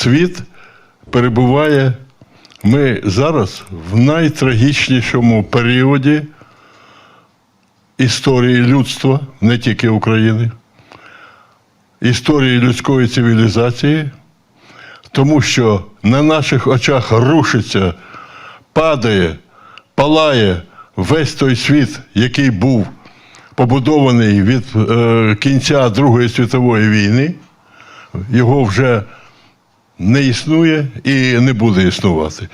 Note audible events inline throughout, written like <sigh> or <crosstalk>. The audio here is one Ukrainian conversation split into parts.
світ перебуває. Ми зараз в найтрагічнішому періоді історії людства, не тільки України, історії людської цивілізації, тому що на наших очах рушиться, падає, палає весь той світ, який був побудований від е, кінця Другої світової війни. Його вже не існує і не буде існувати.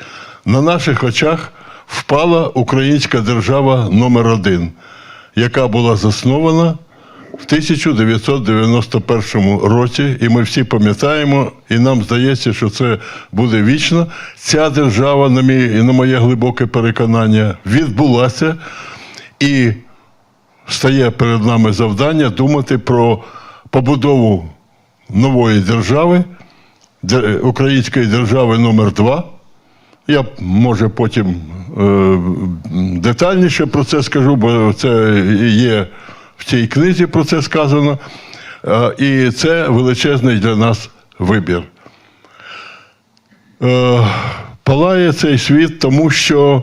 На наших очах впала українська держава номер один, яка була заснована в 1991 році, і ми всі пам'ятаємо, і нам здається, що це буде вічно. Ця держава, на, мій, на моє глибоке переконання, відбулася і стає перед нами завдання думати про побудову нової держави, де- української держави номер 2 Я може потім е, детальніше про це скажу, бо це є в цій книзі про це сказано. Е, і це величезний для нас вибір. Е, палає цей світ, тому що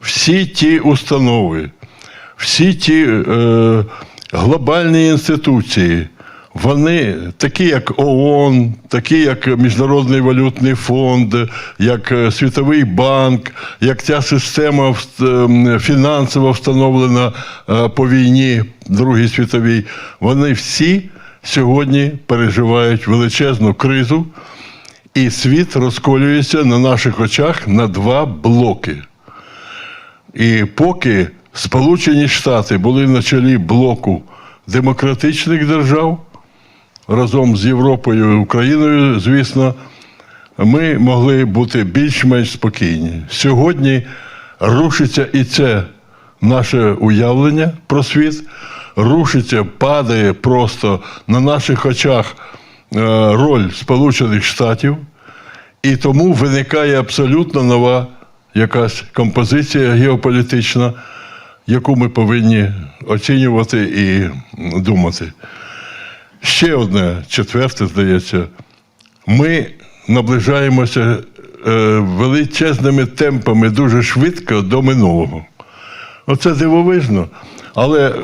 всі ті установи, всі ті е, глобальні інституції, вони такі, як ООН, такі, як Міжнародний валютний фонд, як е, Світовий банк, як ця система ем, фінансова встановлена е, по війні Другій світовій, вони всі сьогодні переживають величезну кризу, і світ розколюється на наших очах на два блоки. І поки Сполучені Штати були на чолі блоку демократичних держав разом з Європою і Україною, звісно, ми могли бути більш-менш спокійні. Сьогодні рушиться і це наше уявлення про світ, рушиться, падає просто на наших очах е, роль Сполучених Штатів. І тому виникає абсолютно нова якась композиція геополітична, яку ми повинні оцінювати і думати. Ще одне, четверте, здається, ми наближаємося е, величезними темпами дуже швидко до минулого. Оце дивовижно. Але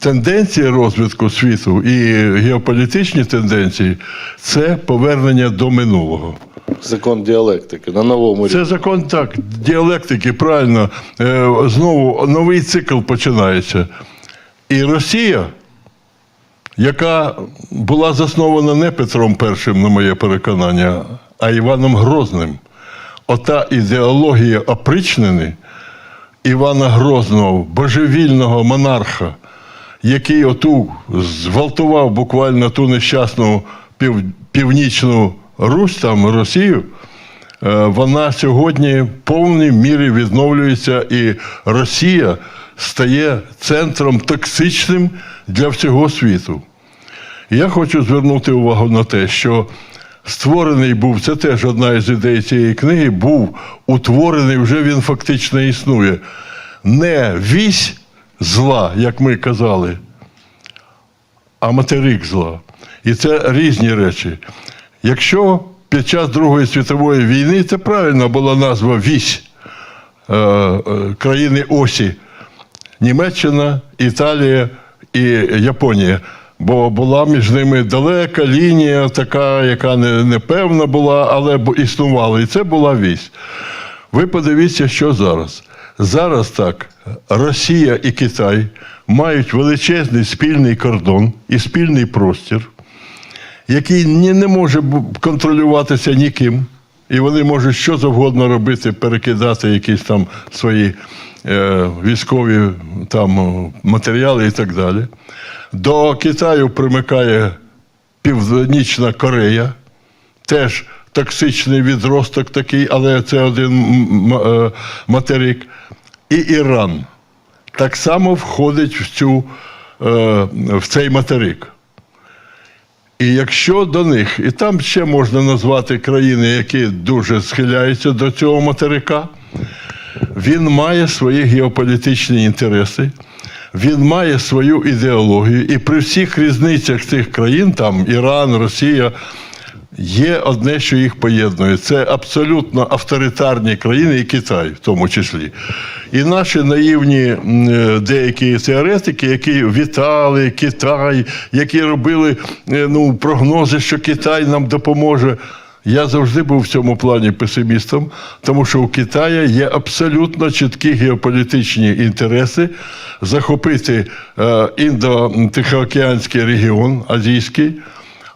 тенденції розвитку світу і геополітичні тенденції це повернення до минулого. Закон діалектики на новому рівні. Це закон так, діалектики, правильно. Е, знову новий цикл починається. І Росія, яка була заснована не Петром І, на моє переконання, а Іваном Грозним. Ота ідеологія опричнини Івана Грозного, божевільного монарха, який оту зґвалтував буквально ту нещасну пів, північну Русь, там Росію, е, вона сьогодні в повній мірі відновлюється, і Росія стає центром токсичним для всього світу. Я хочу звернути увагу на те, що створений був, це теж одна із ідей цієї книги, був утворений, вже він фактично існує. Не вісь зла, як ми казали, а материк зла. І це різні речі. Якщо під час Другої світової війни це правильно була назва вісь е, е, країни Осі, Німеччина, Італія і Японія. Бо була між ними далека лінія, така, яка не, непевна була, але існувала. І це була вісь. Ви подивіться, що зараз. Зараз так, Росія і Китай мають величезний спільний кордон і спільний простір, який ні, не може контролюватися ніким. І вони можуть що завгодно робити, перекидати якісь там свої військові там, матеріали і так далі. До Китаю примикає Північна Корея, теж токсичний відросток такий, але це один е, материк. І Іран так само входить в, цю, е, в цей материк. І якщо до них, і там ще можна назвати країни, які дуже схиляються до цього материка, він має свої геополітичні інтереси, він має свою ідеологію. І при всіх різницях цих країн, там Іран, Росія, Є одне, що їх поєднує. Це абсолютно авторитарні країни, і Китай в тому числі. І наші наївні е, деякі теоретики, які вітали Китай, які робили е, ну, прогнози, що Китай нам допоможе. Я завжди був в цьому плані песимістом, тому що у Китаї є абсолютно чіткі геополітичні інтереси захопити е, індо-тихоокеанський регіон азійський,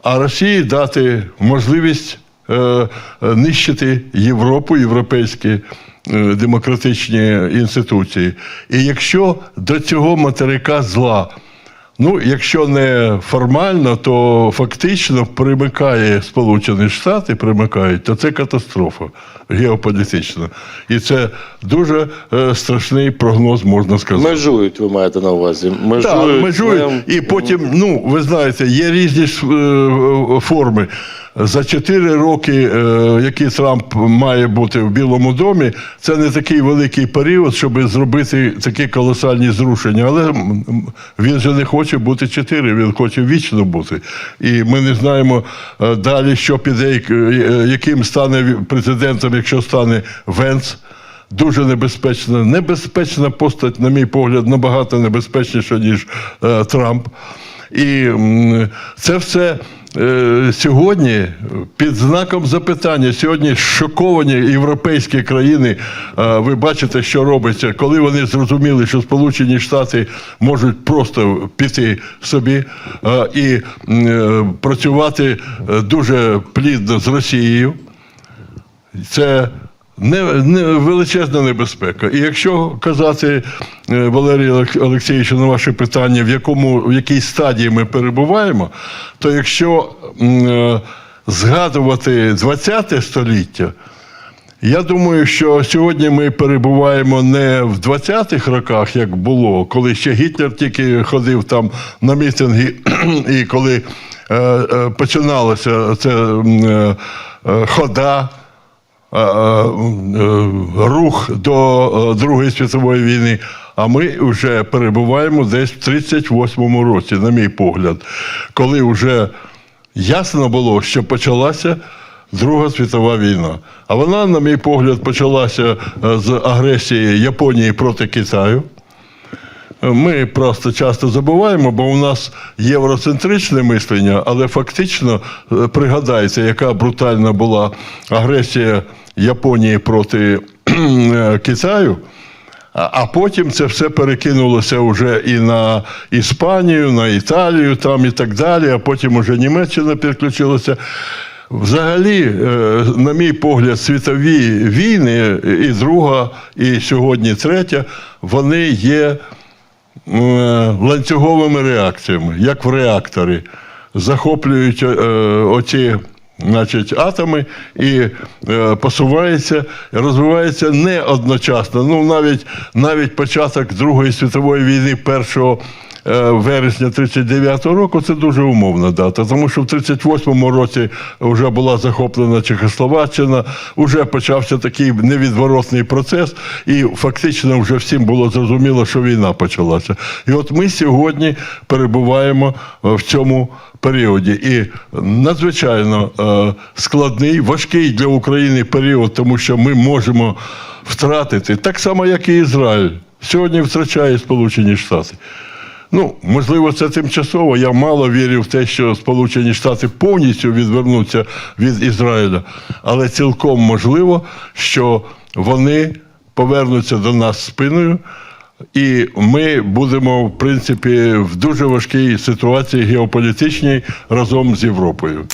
а Росії дати можливість е, е, нищити Європу, європейські демократичні інституції. І якщо до цього материка зла, ну, якщо не формально, то фактично примикає Сполучені Штати, примикають, то це катастрофа геополітична. І це дуже е, страшний прогноз, можна сказати. Межують, ви маєте на увазі. Межують. Так, межують. І потім, ну, ви знаєте, є різні ж, е, форми. За чотири роки, е, які Трамп має бути в Білому домі, це не такий великий період, щоб зробити такі колосальні зрушення. Але він же не хоче бути чотири, він хоче вічно бути. І ми не знаємо е, далі, що піде, е, яким стане президентом, якщо стане Венц. Дуже небезпечна, небезпечна постать, на мій погляд, набагато небезпечніша, ніж е, Трамп. І це все е, сьогодні під знаком запитання. Сьогодні шоковані європейські країни. Е, ви бачите, що робиться, коли вони зрозуміли, що Сполучені Штати можуть просто піти собі е, і працювати дуже плідно з Росією. Це не, не величезна небезпека. І якщо казати, е, Валерій Олег- Олексійовичу, на ваше питання, в якому в якій стадії ми перебуваємо, то якщо м, е, згадувати ХХ століття, я думаю, що сьогодні ми перебуваємо не в 20-х роках, як було, коли ще Гітлер тільки ходив там на мітинги, <clears throat> і коли е, е, починалася ця е, е, хода рух до е, Другої світової війни. А ми вже перебуваємо десь в 38-му році, на мій погляд, коли вже ясно було, що почалася Друга світова війна. А вона, на мій погляд, почалася е, з агресії Японії проти Китаю. Ми просто часто забуваємо, бо у нас євроцентричне мислення, але фактично е, пригадайте, яка брутальна була агресія Японії проти е, Китаю. А потім це все перекинулося вже і на Іспанію, на Італію, там і так далі, а потім уже Німеччина підключилася. Взагалі, е, на мій погляд, світові війни, і друга, і сьогодні третя, вони є ланцюговими реакціями, як в реакторі. Захоплюють е, оці значить, атоми і е, посувається, розвивається не одночасно. Ну, навіть, навіть початок Другої світової війни, 1 е, вересня 39-го року, це дуже умовна дата, тому що в 38-му році вже була захоплена Чехословаччина, вже почався такий невідворотний процес, і фактично вже всім було зрозуміло, що війна почалася. І от ми сьогодні перебуваємо е, в цьому періоді. І надзвичайно е, складний, важкий для України період, тому що ми можемо втратити, так само, як і Ізраїль. Сьогодні втрачає Сполучені Штати. Ну, можливо, це тимчасово. Я мало вірю в те, що Сполучені Штати повністю відвернуться від Ізраїля. Але цілком можливо, що вони повернуться до нас спиною, і ми будемо, в принципі, в дуже важкій ситуації геополітичній разом з Європою.